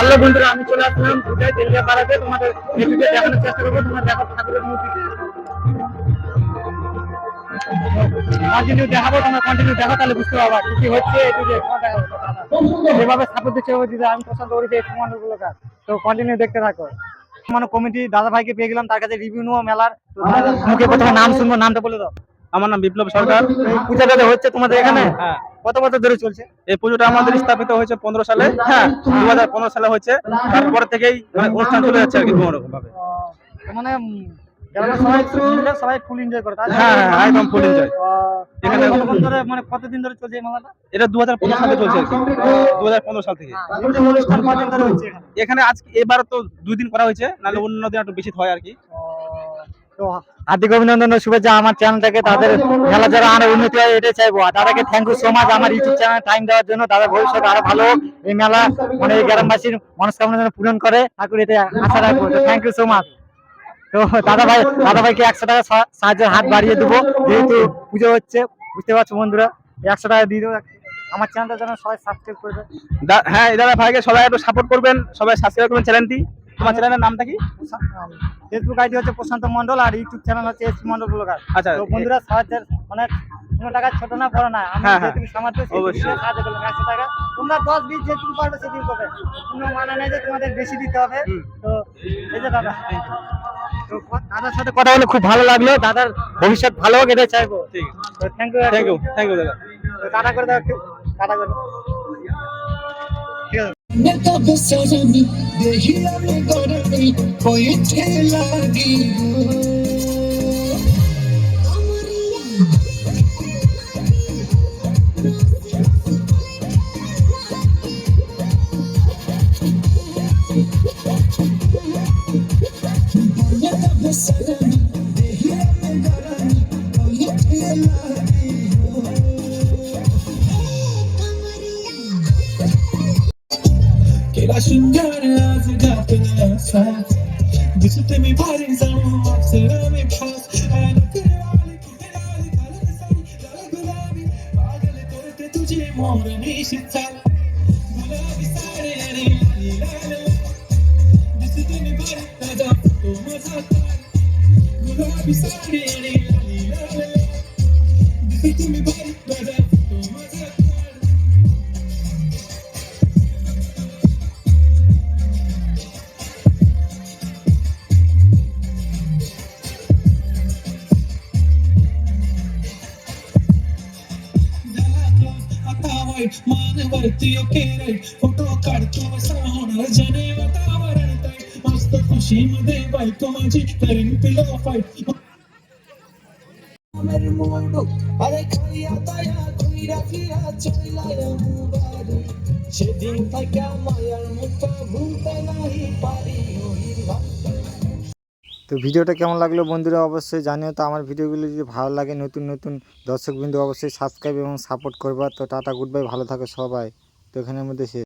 Hello বন্ধুরা, আমি চলে আসলাম পূজায় তোমাদের একটু দেখানোর চেষ্টা করব, তোমার দেখো ঠাকুরের কন্টিনিউ দেখাবো কন্টিনিউ দেখো, তাহলে বুঝতে পারবা কি হচ্ছে একটু যেভাবে সাপোর্ট দিচ্ছে ওই আমি পছন্দ করি যে কাজ তো কন্টিনিউ দেখতে থাকো। মানে কমিটি দাদা ভাইকে পেয়ে গেলাম, তার কাছে রিভিউ নেব, মেলার। মুখে প্রথমে নাম শুনব, নামটা বলে দাও। আমার নাম বিপ্লব সরকার। এই পূজাটা হচ্ছে তোমাদের এখানে? হ্যাঁ। কত বছর ধরে চলছে? এই পুজোটা আমাদের স্থাপিত হয়েছে পনেরো সালে। হ্যাঁ। দু হাজার পনেরো সালে হয়েছে। তারপর থেকেই মানে অনুষ্ঠান চলে যাচ্ছে আর কি কোনো রকম ভাবে মানে সবাই ফুল এনজয় করে। হ্যাঁ হ্যাঁ একদম ফুল এনজয় এখানে এখানে ধরে মানে কতদিন ধরে চলছে এই মেলাটা? এটা দু হাজার পনেরো সালে চলছে দু হাজার পনেরো সাল থেকে। এমনি অনুষ্ঠান কদিন ধরে হচ্ছে এখানে? এখানে আজকে এবার তো দুই দিন করা হয়েছে নাহলে অন্য দিন একটু বেশি হয় আর কি। হার্দিক অভিনন্দন ও শুভেচ্ছা আমার চ্যানেলটাকে তাদের খেলা যারা আরও উন্নতি হয়, এটাই চাইব। আর দাদাকে থ্যাংক ইউ সো মাচ আমার ইউটিউব চ্যানেল টাইম দেওয়ার জন্য। তাদের ভবিষ্যৎ আরও ভালো এই মেলা মানে গ্রামবাসীর মনস্কামনা যেন পূরণ করে। ঠাকুর এটা আশা রাখব। তো থ্যাংক ইউ সো মাচ তো দাদা ভাই, দাদা ভাইকে একশো টাকা সাহায্যের হাত বাড়িয়ে দেবো। যেহেতু পুজো হচ্ছে, বুঝতে পারছ বন্ধুরা? একশো টাকা দিয়ে দেবো। আমার চ্যানেলটা যেন সবাই সাবস্ক্রাইব করবে হ্যাঁ দাদা ভাইকে সবাই একটু সাপোর্ট করবেন। সবাই সাবস্ক্রাইব করবেন চ্যানেলটি তোমার চ্যানেলের নামটা কি? ফেসবুক আইডি হচ্ছে প্রশান্ত মন্ডল আর ইউটিউব চ্যানেল হচ্ছে এস মন্ডল ব্লগার। আচ্ছা, তো বন্ধুরা সাহায্যের মানে কোনো টাকা ছোট না বড় না। আমি হ্যাঁ, হ্যাঁ। যেটুকু সামর্থ্য অবশ্যই। সাহায্য করলাম। একশো টাকা। তোমরা দশ বিশ যেটুকু পারবে সেটুকু করবে। কোনো মানে নেই যে তোমাদের বেশি দিতে হবে। তো এই যে দাদা। তো দাদার সাথে কথা বলে খুব ভালো লাগল। দাদার ভবিষ্যৎ ভালো হোক এটাই চাইব। ঠিক। Thank you thank you thank you দাদা। টাটা করে দাও একটু। টাটা করে দাও। ঠিক আছে Neta besarami, dehilame gorami, koite शृंगार आज घातला असा दिसते मी भारी जाऊन अप्सरा मी खास आणि करवाली कुठे आली घालत साडी लाल गुलाबी पागल करते तुझी मोर निशी चाल गुलाबी साडी आणि लाली लाल दिसते मी भारी ताजा फोटो माझा काढ गुलाबी साडी आणि റൈറ്റ് മാന വർത്തിയൊക്കെ റൈറ്റ് ഫോട്ടോ കാണിക്കും സോണ ജനേവ താവരൻ തൈ മസ്ത ഖുഷി മദേ ബൈക്കോ മാജി കരിൻ പിലോ ഫൈറ്റ് আমার মোড়ো আরে খাইয়া তায়া কইরা ফিরা চইলায়া মুবারি সেদিন থাকা মায়ার মুখটা ভুলতে নাহি পারি ওই তো ভিডিওটা কেমন লাগল বন্ধুরা অবশ্যই জানিও। তো আমার ভিডিওগুলো যদি ভালো লাগে, নতুন নতুন দর্শকবৃন্দ অবশ্যই সাবস্ক্রাইব এবং সাপোর্ট করবা। তো টাটা গুড বাই ভালো থাকো সবাই। তো এখানের মধ্যে শেষ।